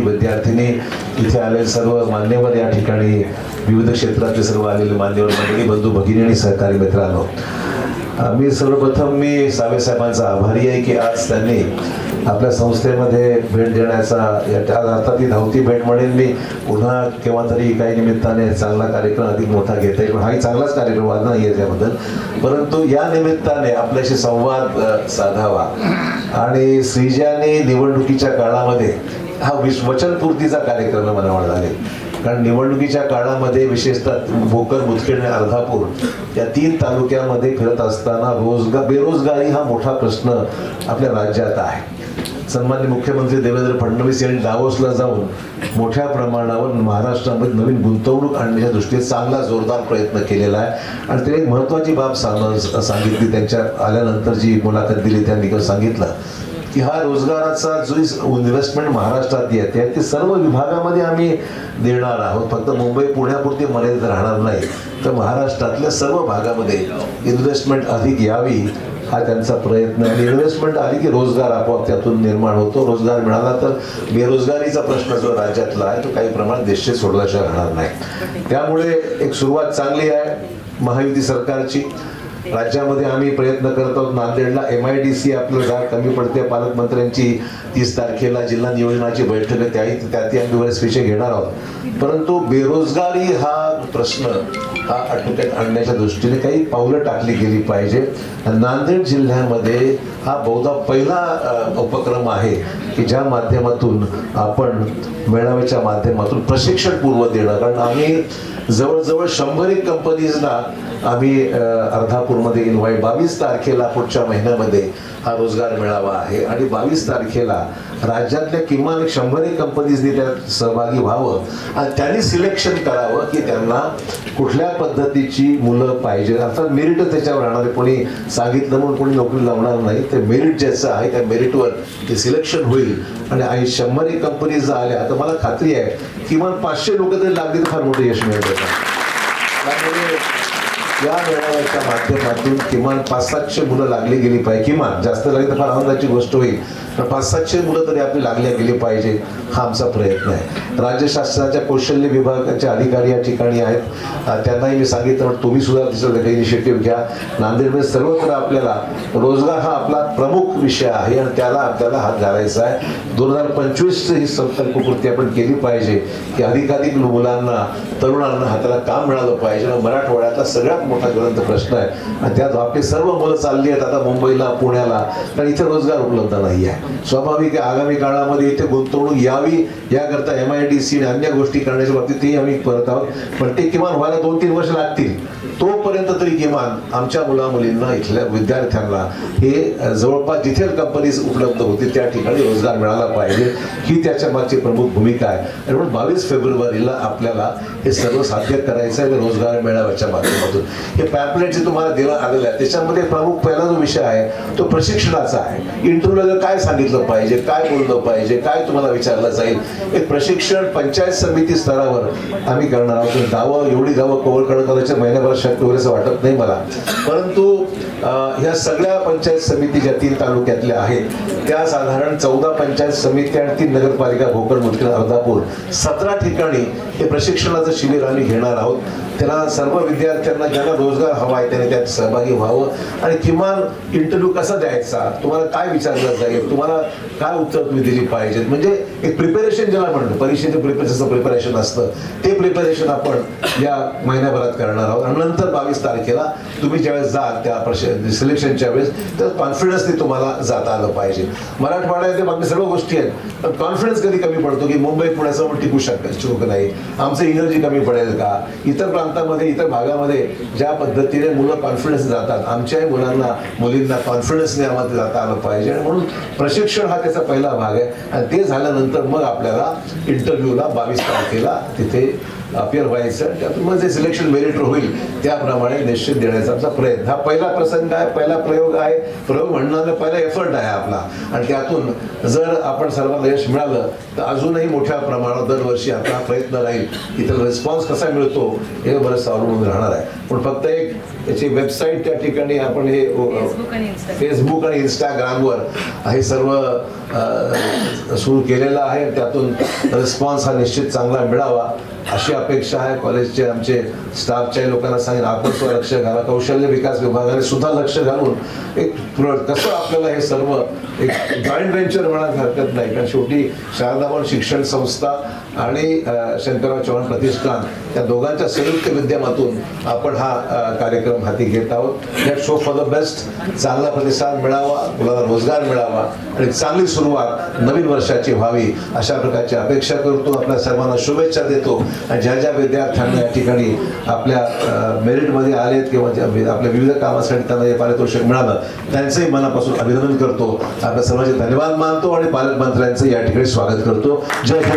विद्यार्थी विद्यार्थिनी इथे आलेले सर्व मान्यवर या ठिकाणी विविध क्षेत्रातले सर्व आलेले मान्यवर मंडळी बंधू भगिनी आणि सहकारी मित्रांनो. मी सर्वप्रथम मी सावे साहेबांचा आभारी आहे की आज त्यांनी आपल्या संस्थेमध्ये भेट देण्याचा अर्थात ती धावती भेट म्हणेन मी. पुन्हा केव्हा तरी काही निमित्ताने चांगला कार्यक्रम अधिक मोठा घेता येईल. हाही चांगलाच कार्यक्रम वाद नाही आहे त्याबद्दल परंतु या निमित्ताने आपल्याशी संवाद साधावा. आणि श्रीजाने निवडणुकीच्या काळामध्ये हा विश वचनपूर्तीचा कार्यक्रम आहे मला कारण निवडणुकीच्या काळामध्ये विशेषतः भोकर मुदखेड आणि अर्धापूर या तीन तालुक्यामध्ये फिरत असताना रोजगार बेरोजगारी हा मोठा प्रश्न आपल्या राज्यात आहे. सन्मान्य मुख्यमंत्री देवेंद्र फडणवीस यांनी दावोसला जाऊन मोठ्या प्रमाणावर महाराष्ट्रामध्ये नवीन गुंतवणूक आणण्याच्या दृष्टीने चांगला जोरदार प्रयत्न केलेला आहे. आणि त्याने एक महत्त्वाची बाब सांग- सांगितली त्यांच्या आल्यानंतर जी मुलाखत दिली त्यांनी सांगितलं की हा रोजगाराचा जो इन्व्हेस्टमेंट महाराष्ट्रात येते ते सर्व विभागामध्ये आम्ही देणार आहोत. फक्त मुंबई पुण्यापुरती मर्यादित राहणार नाही. तर महाराष्ट्रातल्या सर्व भागामध्ये इन्व्हेस्टमेंट अधिक यावी हा त्यांचा प्रयत्न. आहे आणि इन्व्हेस्टमेंट आली की रोजगार आपोआप त्यातून निर्माण होतो. रोजगार मिळाला तर बेरोजगारीचा प्रश्न जो राज्यातला आहे तो काही प्रमाणात देशचे सोडल्याशिवाय राहणार नाही. त्यामुळे एक सुरुवात चांगली आहे महायुती सरकारची. राज्यामध्ये आम्ही प्रयत्न करत आहोत. नांदेडला एम आय डी सी आपलं जाग कमी पडते. पालकमंत्र्यांची तीस तारखेला जिल्हा नियोजनाची बैठक आहे. त्याही त्यातही आम्ही बरेच विषय घेणार आहोत. परंतु बेरोजगारी हा प्रश्न हा आटोक्यात आणण्याच्या दृष्टीने काही पावलं टाकली गेली पाहिजे. नांदेड जिल्ह्यामध्ये हा बहुधा पहिला उपक्रम आहे की ज्या माध्यमातून आपण मेळाव्याच्या माध्यमातून प्रशिक्षण पूर्व देणं. कारण आम्ही जवळजवळ शंभर एक कंपनीजना आम्ही अर्धापूरमध्ये इन्व्हाइट बावीस तारखेला पुढच्या महिन्यामध्ये हा रोजगार मेळावा आहे. आणि बावीस तारखेला राज्यातल्या किमान शंभरही शंभर कंपनीजनी त्यात सहभागी व्हावं आणि त्यांनी सिलेक्शन करावं की त्यांना कुठल्या पद्धतीची मुलं पाहिजे अर्थात मेरिट त्याच्यावर राहणार. कोणी सांगितलं म्हणून कोणी नोकरी लावणार नाही. ते मेरिट ज्याचं आहे त्या मेरिटवर ते सिलेक्शन होईल. आणि आई शंभरही कंपनीज आल्या तर मला खात्री आहे किमान पाचशे लोक तरी लागली तर फार मोठं यश मिळतं त्यामुळे या मेळाव्याच्या माध्यमातून किमान पाच सातशे मुलं लागली गेली पाहिजे. किमान. जास्त लागली तर फार आनंदाची गोष्ट होईल. पाच सातशे मुलं तरी आपली लागल्या गेली पाहिजे हा आमचा प्रयत्न आहे. राज्य शासनाच्या कौशल्य विभागाचे अधिकारी या ठिकाणी आहेत. त्यांनाही मी सांगितलं पण तुम्ही सुद्धा तिचं काही इनिशिएटिव्ह घ्या. नांदेडमध्ये सर्वत्र आपल्याला रोजगार हा आपला प्रमुख विषय आहे आणि त्याला आपल्याला हात घालायचा आहे. दोन हजार पंचवीस ही संकल्पकृती आपण केली पाहिजे की अधिकाधिक मुलांना तरुणांना हाताला काम मिळालं पाहिजे. आणि मराठवाड्यातला सगळ्यात मोठा ज्वलंत प्रश्न आहे. आणि त्यात आपली सर्व मुलं चालली आहेत. आता मुंबईला पुण्याला. कारण इथे रोजगार उपलब्ध नाही आहे. स्वाभाविक आगामी काळामध्ये इथे गुंतवणूक यावी याकरता एम आय डी सी आणि अन्य गोष्टी करण्याच्या बाबतीतही आम्ही करत आहोत. पण ते किमान व्हायला दोन तीन वर्ष लागतील. तोपर्यंत तरी किमान आमच्या मुला मुलींना इथल्या विद्यार्थ्यांना हे जवळपास जिथे कंपनीज उपलब्ध होती त्या ठिकाणी रोजगार मिळाला पाहिजे. ही त्याच्या मागची प्रमुख भूमिका आहे. म्हणून बावीस फेब्रुवारीला आपल्याला हे सर्व साध्य करायचं आहे रोजगार मेळाव्याच्या माध्यमातून. हे पॅम्पलेट जे तुम्हाला दिलं आलेलं आहे त्याच्यामध्ये प्रमुख पहिला जो विषय आहे तो प्रशिक्षणाचा आहे. इंटरव्ह्यूला काय सांगितलं पाहिजे काय बोललं पाहिजे काय तुम्हाला विचारलं जाईल हे प्रशिक्षण पंचायत समिती स्तरावर आम्ही करणार आहोत. गावं एवढी गावं कव्हर करणं कदाचित महिन्याभरात शक्य होईल असं वाटत नाही मला. परंतु ह्या सगळ्या पंचायत समिती ज्या तीन तालुक्यातल्या आहेत त्या साधारण चौदा पंचायत समिती आणि तीन नगरपालिका भोकर मुदखेड अर्धापूर सतरा ठिकाणी हे प्रशिक्षणाचं शिबिर आम्ही घेणार आहोत. त्याला सर्व विद्यार्थ्यांना ज्यांना रोजगार हवा आहे त्याने त्यात सहभागी व्हावं. आणि किमान इंटरव्ह्यू कसा द्यायचा? तुम्हाला काय विचारलं जाईल? तुम्हाला काय उत्तर तुम्ही दिली पाहिजेत? म्हणजे एक प्रिपेरेशन ज्याला म्हणतो परीक्षेचं प्रिपरेशनचं प्रिपरेशन असतं. ते प्रिपरेशन आपण या महिन्याभरात करणार आहोत. आणि नंतर बावीस तारखेला तुम्ही ज्यावेळेस जाल त्या सिलेक्शनच्या वेळेस तर कॉन्फिडन्सने तुम्हाला जाता आलं पाहिजे. मराठवाड्यात बाकी सर्व गोष्टी आहेत पण कॉन्फिडन्स कधी कमी पडतो की मुंबई पुण्यासमोर टिकू शक शकत नाही? आमचं एनर्जी कमी पडेल का? इतर प्रांतामध्ये इतर भागामध्ये ज्या पद्धतीने मुलं कॉन्फिडन्स जातात. आमच्याही मुलांना मुलींना कॉन्फिडन्स यामध्ये जाता आलं पाहिजे. आणि म्हणून प्रशिक्षण हा त्याचा पहिला भाग आहे. आणि ते झाल्यानंतर मग आपल्याला इंटरव्ह्यूला बावीस तारखेला तिथे अपियर व्हायचं त्यातून जे सिलेक्शन मेरिट होईल त्याप्रमाणे निश्चित देण्याचा आमचा प्रयत्न. हा पहिला प्रसंग आहे पहिला प्रयोग आहे. प्रयोग म्हणणं पहिला एफर्ट आहे आपला. आणि त्यातून जर आपण सर्वांना यश मिळालं तर अजूनही मोठ्या प्रमाणात दरवर्षी आपला प्रयत्न राहील. की त्याला रिस्पॉन्स कसा मिळतो हे बरंच अवलंबून राहणार आहे. पण फक्त एक याची वेबसाईट त्या ठिकाणी आपण हे फेसबुक आणि Instagram. फेसबुक आणि इंस्टाग्रामवर हे सर्व सुरू केलेलं आहे. त्यातून रिस्पॉन्स हा निश्चित चांगला मिळावा. अशी अपेक्षा आहे. कॉलेजचे आमचे स्टाफच्या लोकांना सांगेन आपण सुद्धा लक्ष घाला. कौशल्य विकास विभागाने सुद्धा लक्ष घालून एक कसं आपल्याला हे सर्व एक जॉईंट व्हेंचर म्हणायला हरकत नाही. कारण शेवटी शारदाभवन शिक्षण संस्था आणि शंकरराव चव्हाण प्रतिष्ठान या दोघांच्या संयुक्त विद्यमातून आपण हा कार्यक्रम हाती घेत आहोत. या शो फॉर द बेस्ट चांगला प्रतिसाद मिळावा मुलाला रोजगार मिळावा आणि चांगली सुरुवात नवीन वर्षाची व्हावी अशा प्रकारची अपेक्षा करतो. आपल्या सर्वांना शुभेच्छा देतो. आणि ज्या ज्या विद्यार्थ्यांना या ठिकाणी आपल्या मेरिटमध्ये आलेत किंवा ज्या आपल्या विविध कामासाठी त्यांना हे पारितोषिक मिळालं त्यांचंही मनापासून अभिनंदन करतो. आपल्या सर्वांचे धन्यवाद मानतो आणि पालकमंत्र्यांचं या ठिकाणी स्वागत करतो. जय हिंद.